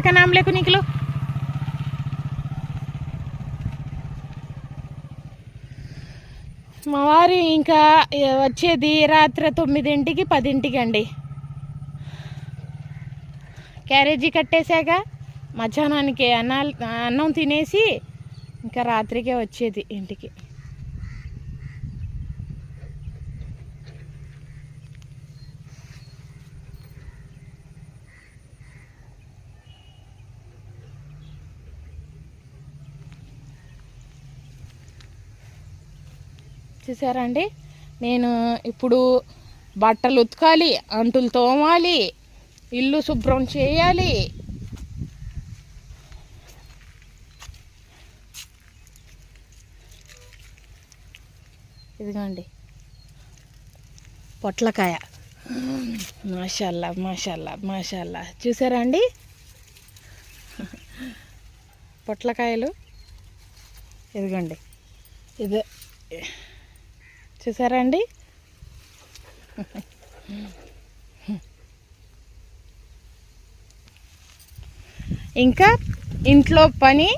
का नाम लेको निकलो మా వారు ఇంకా వచ్చేది రాత్రి తొమ్మిదింటికి పదింటికి అండి క్యారేజీ కట్టేశాక మధ్యాహ్నానికి అన్నాలు అన్నం తినేసి ఇంకా రాత్రికే వచ్చేది ఇంటికి చూసారా అండి? నేను ఇప్పుడు బట్టలు ఉతకాలి అంటులు తోమాలి ఇల్లు శుభ్రం చేయాలి. ఇదిగోండి. పొట్లకాయ. మాషాల్లా మాషాల్లా మాషాల్లా చూసారా అండి? పొట్లకాయలు. ఇదిగోండి. ఇది చూసారా అండి ఇంకా ఇంట్లో పని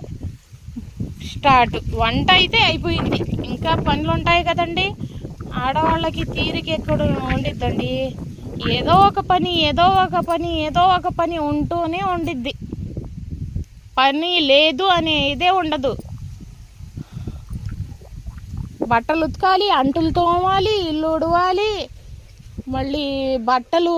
స్టార్ట్. వంట అయితే అయిపోయింది. ఇంకా పనులు ఉంటాయి కదండి. ఆడవాళ్ళకి తీరిక ఎక్కడ ఉండిద్దండి. ఏదో ఒక పని ఏదో ఒక పని ఏదో ఒక పని ఉంటూనే ఉండిద్ది. పని లేదు అనే ఇదే ఉండదు. బట్టలు ఉతకాలి అంటులు తోమాలి ఇల్లు ఉడవాలి మళ్ళీ బట్టలు